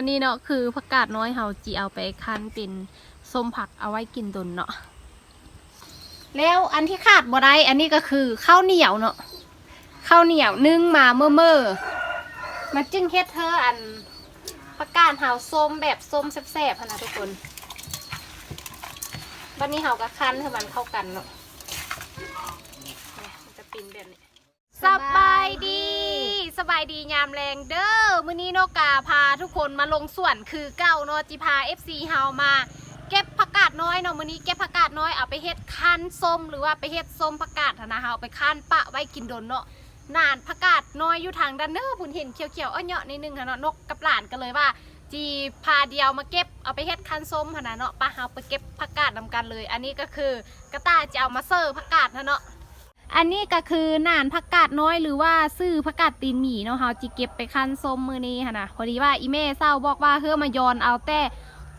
อันนี้เนาะคือผักกาดน้อยเฮาจีเอาไปคั้นเป็นส้มผักเอาไว้กินดนเนาะแล้วอันที่ขาดบ่ได้อันนี้ก็คือข้าวเหนียวเนาะข้าวเหนียวนึ่งมาเมื่อเมื่อมันจึงเฮ็ดเธออันผักกาดเฮาส้มแบบส้มแซ่บๆหั้นนะทุกคนวันนี้เฮาก็คั้นให้มันเข้ากันเนาะ สบายดี สบายดียามแรงเด้อมื้อนี้นกาพาทุกคนมาลงสวนคือเก้าเนาะจิพา FC เฮามา เก็บผักกาดน้อยเนาะมื้อนี้เก็บผักกาดน้อยเอาไปเฮ็ดคั้นส้มหรือว่าไปเฮ็ดส้มผักกาดนะเฮาเอาไปคั้นปะไว้กินดนเนาะนานผักกาดน้อยอยู่ทางด้านเน้อบุญเห็นเขียวๆอ้อเหยาะนิดนึงค่ะเนาะนกกับหลานกันเลยว่าจีพาเดียวมาเก็บเอาไปเฮ็ดคันส้มนะเนาะปะเฮาไปเก็บผักกาดนำกันเลย อันนี้ก็คือกระต่ายจะเอามาเสิร์ผักกาดนะเนาะ อันนี้ก็คือหนานผักกาดน้อยหรือว่าซื้อผักกาดตีนหมีเนาะเฮาจิเก็บไปคั้นส้มมือนี้ค่ะนะพอดีว่าอีเม่เศร้าบอกว่าเฮ้อมายอนเอาแต่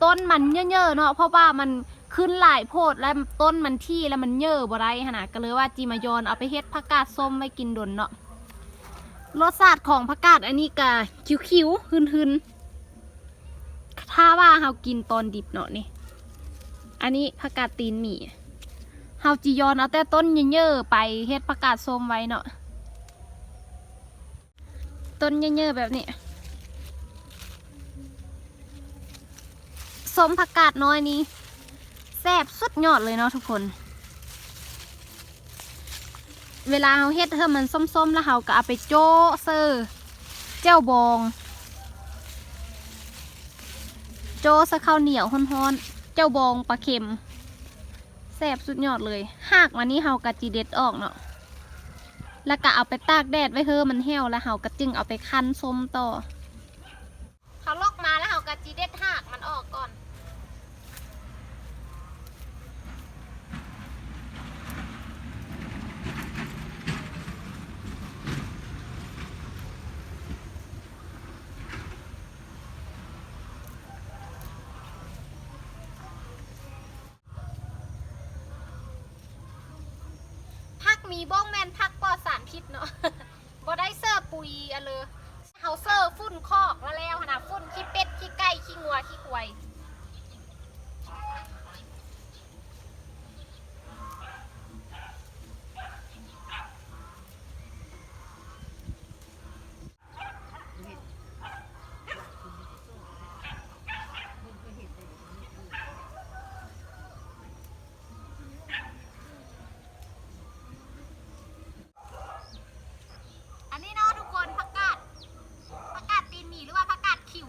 ต้นมันเยอะๆเนาะเพราะว่ามันขึ้นหลายโพดแล้วต้นมันที่แล้วมันเยอะบ่ได้ค่ะนะก็เลยว่าจีมายอนเอาไปเฮ็ดผักกาดส้มไว้กินดนเนาะรสชาติของผักกาดอันนี้ก็คิ้วๆหืนๆถ้าว่าเฮากินตอนดิบเนาะนี่อันนี้ผักกาดตีนหมี เฮาจียอนเอาแต่ต้นเยอะๆไปเฮ็ดประกาศส้มไว้เนาะต้นเยอะๆแบบนี้ส้มผักกาดน้อยนี้แซ่บสุดยอดเลยเนาะทุกคน เวลาเฮาเฮ็ดเธอมันส้มๆแล้วเฮาก็เอาไปโจ้เซอร์เจ้าบอง โจ้สะข้าวเหนียวฮ้อนๆเจ้าบองปลาเค็ม ซ่บสุดยอดเลย หากวันนี้เฮากะจีเด็ดออกเนาะ แล้วก็เอาไปตากแดดไว้เฮอมันแห้วแล้วเฮากะจึงเอาไปคั้นส้มต่อ เขาลอกมาแล้วเฮากะจีเด็ดหากมันออกก่อน พัก มีบ้องแมนพักปลอดสารพิษเนาะบ่ได้เซอร์ปุยอะเลยเฮาเซอร์ฟฝุ่นคอกแล้วแล้วนนะฝุ่นขี้เป็ดขี้ไก่ขี้งัวขี้ควายอันนี้เนาะทุกคนผักกาดผักกาดตีนหมีหรือว่าผักกาดขิว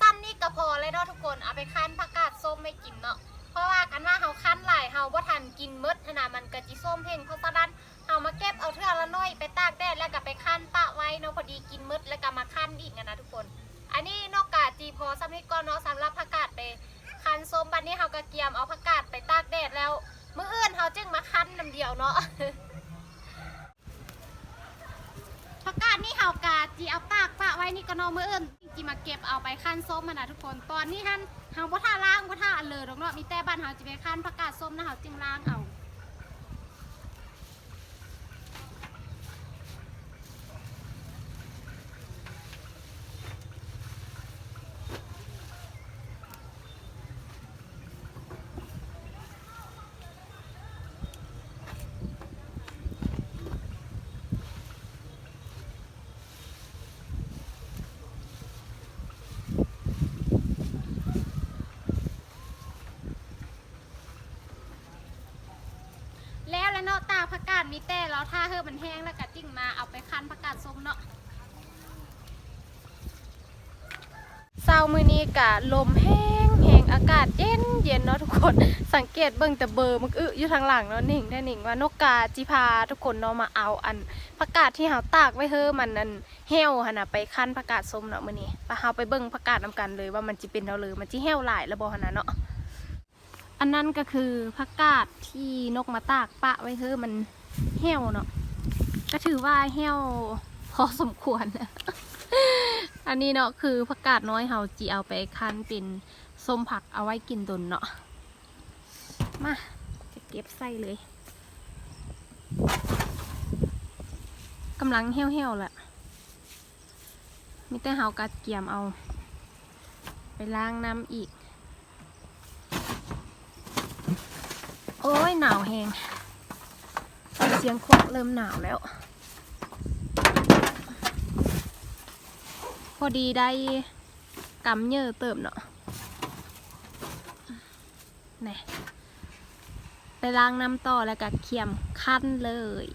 ซ้ำนี่ก็พอเลยเนาะทุกคนเอาไปคั้นผักกาดส้มไม่กินเนาะเพราะว่ากันว่าเฮาคั้นหลายเฮาบ่ทันกินมดขนาดมันก็จิส้มเพ่งเพราะฉะนั้นเฮามาเก็บเอาเทื่อละน้อยไปตากแดดแล้วก็ไปคั้นปะไว้เนาะพอดีกินมดแล้วก็มาคั้นอีกนะทุกคน อันนี้นอกกาจีพอซ้ำนี่ก็เนาะสำหรับผักกาดไปคั้นส้มบัดนี้เฮาก็เกียมเอาผักกาดไปตากแดดแล้วมื้ออื่นเฮาจึงมาคั้นน้ำเดียวเนาะผักกาดนี่เฮากาจีเอาตากปะไว้นี่ก็เนอมืออื่น จีมาเก็บเอาไปขั้นส้มมานะทุกคน ตอนนี้ท่านเฮาบ่ท่าล้างบ่ท่าอันเลยตรอกเนาะมีแต่บ้านเฮาจิไปขั้นผักกาดส้มนะเฮาจึงล้างเอา ดมีแต่แล้วถ้าเฮอมันแห้งแล้วก็จิ้งมาเอาไปคั้นผักกาดส้มเนาะเช้ามือนี้กะลมแห้งแห้งอากาศเย็นเย็นเนาะทุกคนสังเกตเบิ่งแต่เบอร์มันอึอยู่ทางหลังเนาะหนิ่งได้นิ่งว่านกกาจิพาทุกคนเนาะมาเอาอันผักกาดที่เฮาตากไว้เฮอมันอันแห้วหั่นน่ะไปคั้นผักกาดส้มเนาะมื้อนี้ไปเฮาไปเบิ่งผักกาดนํกันเลยว่ามันจิเป็นเท่าเลยมันจิแห้วหลายแล้วบ่หั่นน่ะเนาะอันนั้นก็คือผักกาดที่นกมาตากปะไว้เฮ้อมัน เหี่ยวเนาะก็ถือว่าเหี่ยวพอสมควร อันนี้เนาะคือผักกาดน้อยเฮาจีเอาไปคั้นเป็นส้มผักเอาไว้กินตนเนาะมาจะเก็บใส่เลยกำลังเหี่ยวๆแหละมีแต่เฮากัดเกี่ยมเอา ไปล้างน้ำอีก โอ้ยหนาวแหง สียงควักเริ่มหนาวแล้ว พอดีได้กำเยอะเติมเนาะนี่ไปล้างน้ำต่อแล้วก็เคี่ยมขั้นเลย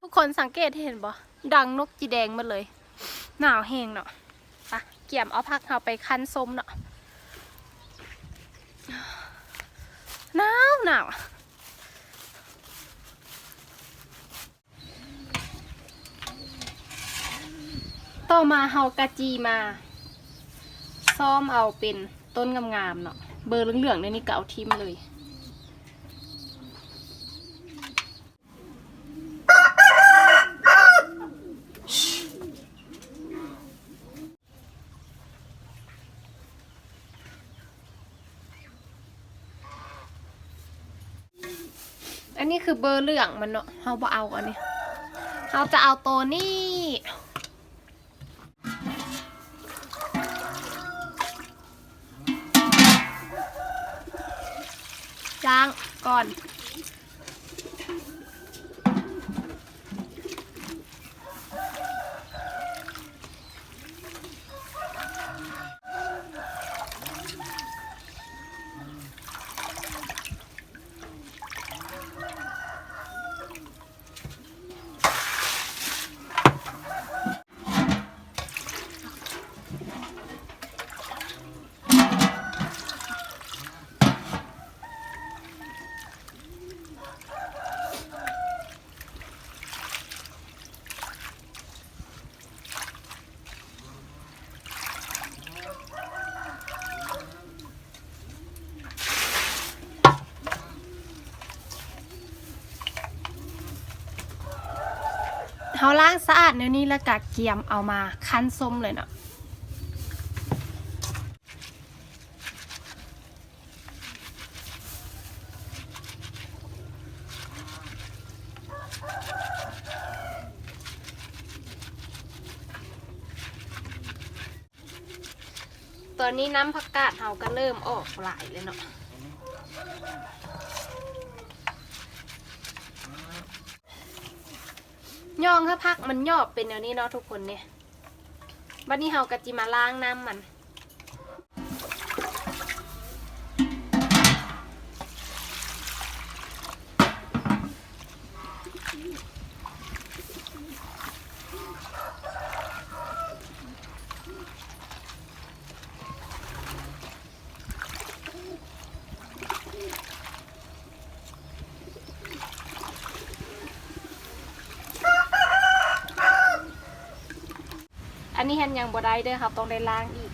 ทุกคนสังเกตเห็นบ่ดังนกจีแดงมาเลย หนาวแหงเนาะไปะเกี่ยมเอาพักเราไปคั้นส้มเนาะหนาวหนาว ต่อมาเฮากะจีมา ซ่อมเอาเป็นต้นงามๆเนาะเบอร์เหลืองๆเนี่ยนี่ก็เอาทิมเลยอันนี้คือเบอร์เหลืองมันเนาะเฮาบ่เอาอันนี้เฮาจะเอาตัวนี้ ล้างก่อน เฮาล้างสะอาดเดี๋ยวนี้แล้วกะเกียมเอามาคั้นส้มเลยเนาะตอนนี้น้ำผักกาดเฮาก็เริ่มออกหลายเลยเนาะ ย่องถ้าพักมันยอบเป็นแนวนี้เนาะทุกคนเนี่ย บัดนี้เฮากะจิมาล้างน้ำมันันนี้ฮันยังบ่ได้เด้อครับต้องได้ล้างอีก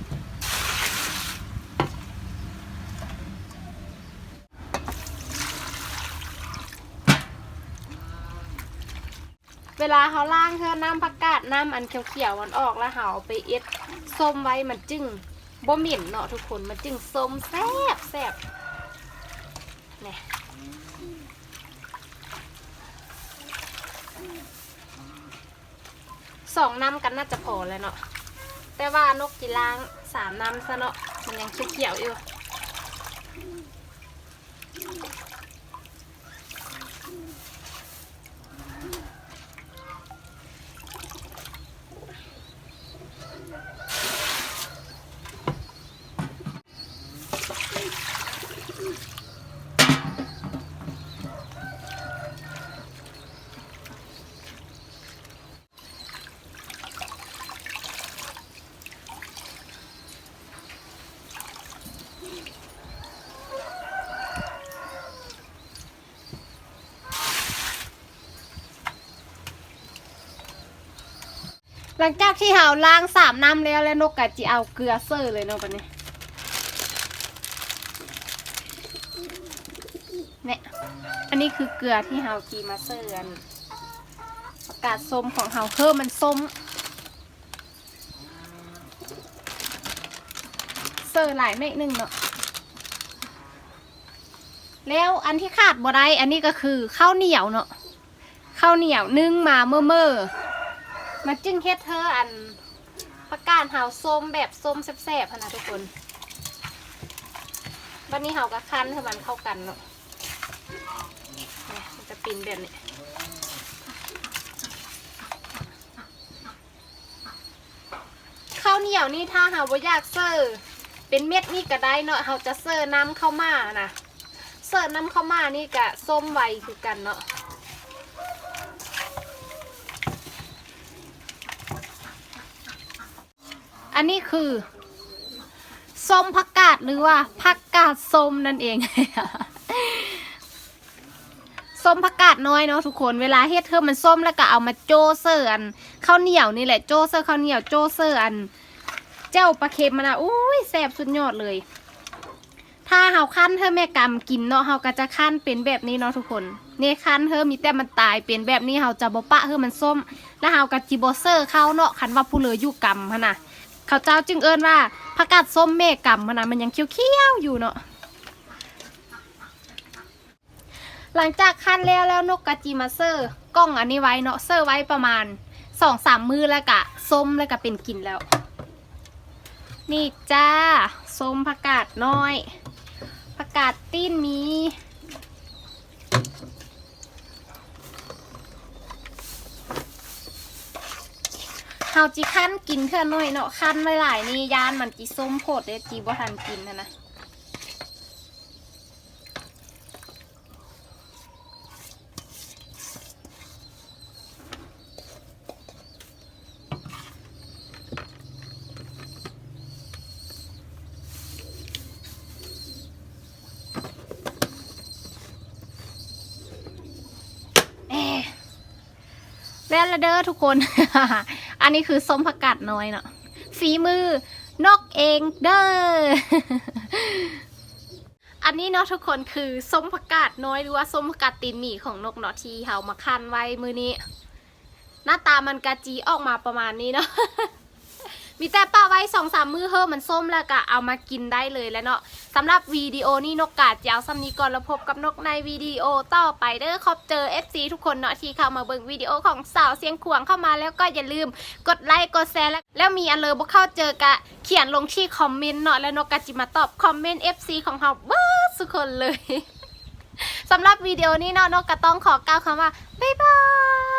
เวลาเขาล้างเธอน้ำผักกาดน้ำอันเขียวๆมันออกแล้วเขาเอาไปเอ็ดส้มไว้มันจึงบ่เหม็นเนาะทุกคนมันจึงส้มแซ่บแซ่บเนี่ย สองน้ำกันน่าจะพอแล้วเนาะแต่ว่านกกีล้างสามน้ำซะเนาะมันยังเขียวๆอยู่ หลังจากที่เฮาล้างสามน้ำแล้วแล้วนกกะจิเอาเกลือเซอร์เลยเนาะปะนี้เนี่ยอันนี้คือเกลือที่เฮาจีมาเซอร์อันกาศส้มของเฮาเพิ่มมันส้ม เซอร์หลายเม็ดหนึ่งเนาะแล้วอันที่ขาดบ่ได้อันนี้ก็คือข้าวเหนียวเนาะข้าวเหนียวนึ่งมาเมื่อเมื่อ มันจึงเฮ็ดเธออันประกาศเฮาส้มแบบส้มแซ่บๆพะนะทุกคนวันนี้เฮาก็คั้นให้มันเข้ากันเนาะเนี่ยมันจะปินแบบนี้ข้าวเหนียวนี่ถ้าเฮาบ่อยากเสิร์เป็นเม็ดนี่ก็ได้เนาะเฮาจะเสิร์น้ำข้าวมานะเสิร์น้ำข้าวมานี่ก็ส้มไวคือกันเนาะ นนี้คือส้มผักกาดหรือว่าผักกาดส้มนั่นเองส้มผักกาดน้อยเนาะทุกคนเวลาเฮ็ดเธอมันส้มแล้วก็เอามาโจเซอร์อันข้าวเหนียวนี่แหละโจเซอร์ข้าวเหนียวโจเซอร์อัน เจ้าปลาเค็มมันนะอุ้ยแซ่บสุดยอดเลย ถ้าเฮาคั้นเธอแม่กำกินเนาะเฮาก็จะคั้นเป็นแบบนี้เนาะทุกคนเนี่คั้นเธอมีแต่มันตายเป็นแบบนี้เฮาจะบ่ปะเธอมันส้ม แล้วเฮาก็จิบ่เซอร์เข้าเนาะคันว่าผู้เหลืออยู่กำหั่นะ ขาเจ้าจึงเอิ้นว่าผักกาดส้มแม่กำหั่นนะมันยังเขี้ยวๆอยู่เนาะหลังจากคั้นแล้วแล้วนกกระจิมาเซอร์กล้องอันนี้ไว้เนาะเซอร์ไว้ประมาณสองสามมือแล้วกะส้มแล้วก็เป็นกินแล้ว นี่จ้าส้มผักกาดน้อยผักกาดตีนมี เฮาจิคั้นกินเพื่อน้อยเนาะคั้นไว้หลายนี่ยานมันจิส้มโพดเด้จีบ่ทันกินนะนะแอะแล้วละเด้อทุกคน อันนี้คือส้มผักกาดน้อยเนาะฝีมือนกเองเด้อ อันนี้เนาะทุกคนคือส้มผักกาดน้อยหรือว่าส้มผักกาดตีนหมี่ของนกเนาะที่เฮามาคั่นไว้มือนี้ หน้าตามันกะจีออกมาประมาณนี้เนาะ มีแต่ป้าไว้สองสามมือเฮ้อมันส้มแล้วก็เอามากินได้เลยแล้วเนาะสำหรับวิดีโอนี้นกกาดจะเอาซ้ำนี้ก่อนแล้วพบกับนกในวิดีโอต่อไปเด้อขอบเจอ FC ทุกคนเนาะที่เข้ามาเบิ่งวิดีโอของสาวเสียงขวางเข้ามาแล้วก็อย่าลืมกดไลค์กดแชร์แล้วแล้วมีอันเลยบ่เข้าเจอกะเขียนลงที่คอมเมนต์เนาะแล้วนกกาจิมาตอบคอมเมนต์ FC ของเราเบิร์ทุกคนเลยสำหรับวิดีโอนี้เนาะนกก็ต้องขอกล่าวคำว่าบ๊ายบาย